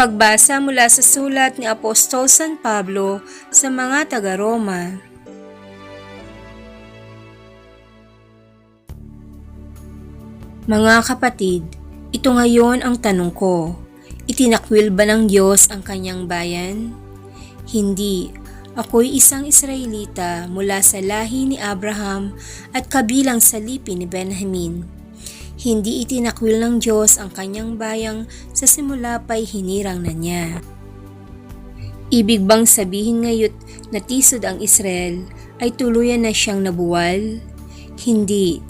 Pagbasa mula sa sulat ni Apostol San Pablo sa mga taga-Roma. Mga kapatid, ito ngayon ang tanong ko. Itinakwil ba ng Diyos ang kanyang bayan? Hindi. Ako'y isang Israelita mula sa lahi ni Abraham at kabilang sa lipi ni Benjamin. Hindi itinakwil ng Diyos ang kanyang bayang sa simula pa'y hinirang na niya. Ibig bang sabihin ngayon na tisod ang Israel ay tuluyan na siyang nabuwal? Hindi.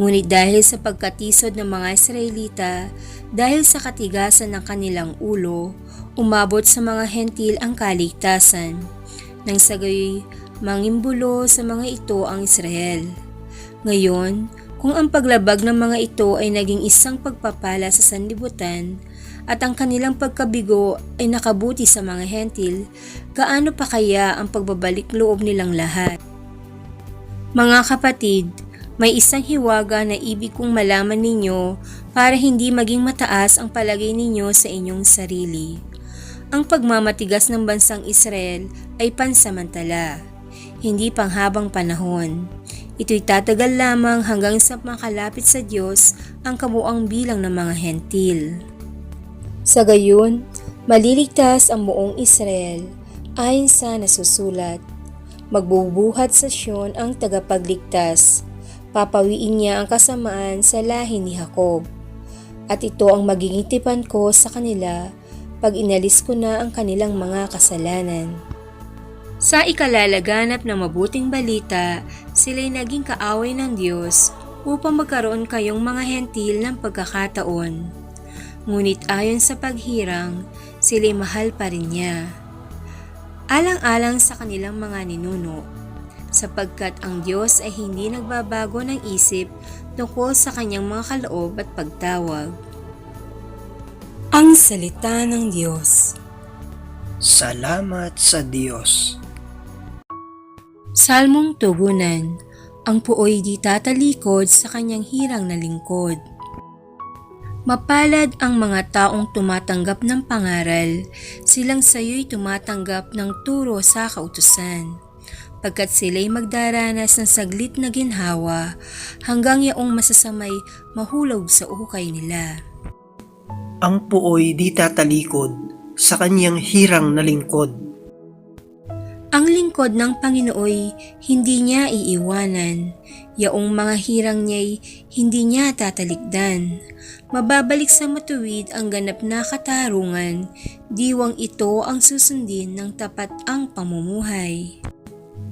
Ngunit dahil sa pagkatisod ng mga Israelita, dahil sa katigasan ng kanilang ulo, umabot sa mga hentil ang kaligtasan. Nang sa gayoy, mangimbulo sa mga ito ang Israel. Ngayon, kung ang paglabag ng mga ito ay naging isang pagpapala sa sanlibutan, at ang kanilang pagkabigo ay nakabuti sa mga hentil, gaano pa kaya ang pagbabalik loob nilang lahat? Mga kapatid, may isang hiwaga na ibig kong malaman ninyo para hindi maging mataas ang palagay ninyo sa inyong sarili. Ang pagmamatigas ng bansang Israel ay pansamantala, hindi panghabang panahon. Ito'y tatagal lamang hanggang sa makalapit sa Diyos ang kabuang bilang ng mga hentil. Sa gayon, maliligtas ang buong Israel ayon sa nasusulat. Magbubuhat sa Sion ang tagapagligtas. Papawiin niya ang kasamaan sa lahi ni Jacob. At ito ang magiging tipan ko sa kanila pag inalis ko na ang kanilang mga kasalanan. Sa ikalalaganap ng mabuting balita, sila'y naging kaaway ng Diyos upang magkaroon kayong mga hentil ng pagkakataon. Ngunit ayon sa paghirang, sila'y mahal pa rin niya. Alang-alang sa kanilang mga ninuno, sapagkat ang Diyos ay hindi nagbabago ng isip tungkol sa kanyang mga kaloob at pagtawag. Ang Salita ng Diyos Salamat sa Diyos. Salmong Tugunan Ang puoy di tatalikod sa kanyang hirang na lingkod. Mapalad ang mga taong tumatanggap ng pangaral, silang sayo'y tumatanggap ng turo sa kautusan. Pagkat sila'y magdaranas ng saglit na ginhawa, hanggang yaong masasamay mahulog sa ukay nila. Ang puoy di tatalikod sa kanyang hirang na lingkod. Ang lingkod ng Panginooy hindi niya iiwanan, yaong mga hirang niya'y hindi niya tatalikdan. Mababalik sa matuwid ang ganap na katarungan, diwang ito ang susundin ng tapat ang pamumuhay.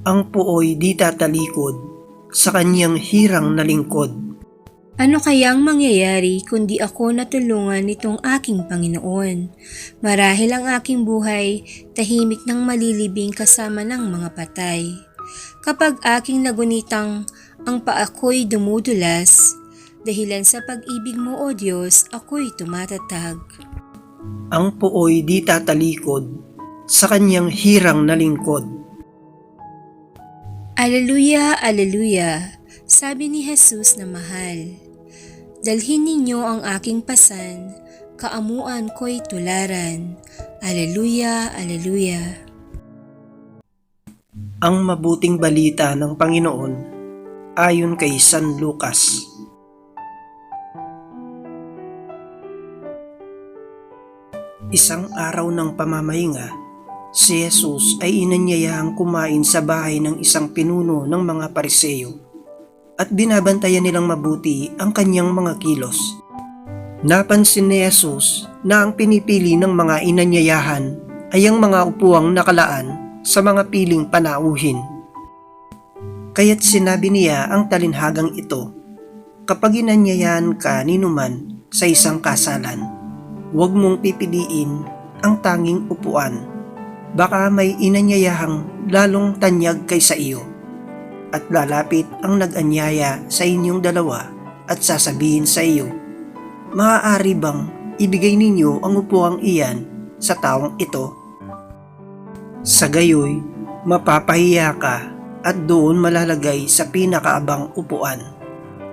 Ang puoy di tatalikod sa kanyang hirang na lingkod. Ano kayang mangyayari kundi ako natulungan nitong aking Panginoon? Marahil ang aking buhay tahimik ng malilibing kasama ng mga patay. Kapag aking nagunitang ang paako'y dumudulas, dahilan sa pag-ibig mo o Diyos ako'y tumatatag. Ang puoy di tatalikod sa kanyang hirang na lingkod. Aleluya, aleluya, sabi ni Jesus na mahal. Dalhin ninyo ang aking pasan, kaamuan ko'y tularan. Aleluya, aleluya. Ang mabuting balita ng Panginoon ayon kay San Lucas. Isang araw ng pamamahinga, si Jesus ay inanyayahang kumain sa bahay ng isang pinuno ng mga pariseyo at binabantayan nilang mabuti ang kanyang mga kilos. Napansin ni Jesus na ang pinipili ng mga inanyayahan ay ang mga upuang nakalaan sa mga piling panauhin. Kaya't sinabi niya ang talinhagang ito, kapag inanyayahan ka ninuman sa isang kasalan, huwag mong pipiliin ang tanging upuan. Baka may inanyayahang lalong tanyag kaysa iyo at lalapit ang nag-anyaya sa inyong dalawa at sasabihin sa iyo, Maaari bang ibigay ninyo ang upuang iyan sa taong ito? Sa gayoy, mapapahiya ka at doon malalagay sa pinakaabang upuan.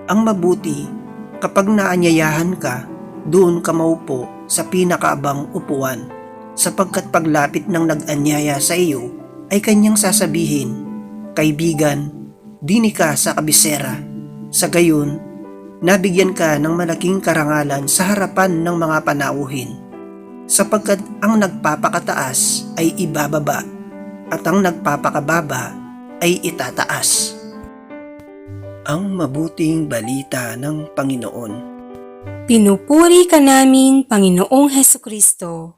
Ang mabuti, kapag naanyayahan ka, doon ka maupo sa pinakaabang upuan sapagkat paglapit ng nag-anyaya sa iyo ay kanyang sasabihin, Kaibigan, dini ka sa kabisera. Sa gayon, nabigyan ka ng malaking karangalan sa harapan ng mga panauhin. Sapagkat ang nagpapakataas ay ibababa at ang nagpapakababa ay itataas. Ang mabuting balita ng Panginoon. Pinupuri ka namin, Panginoong Heso Kristo.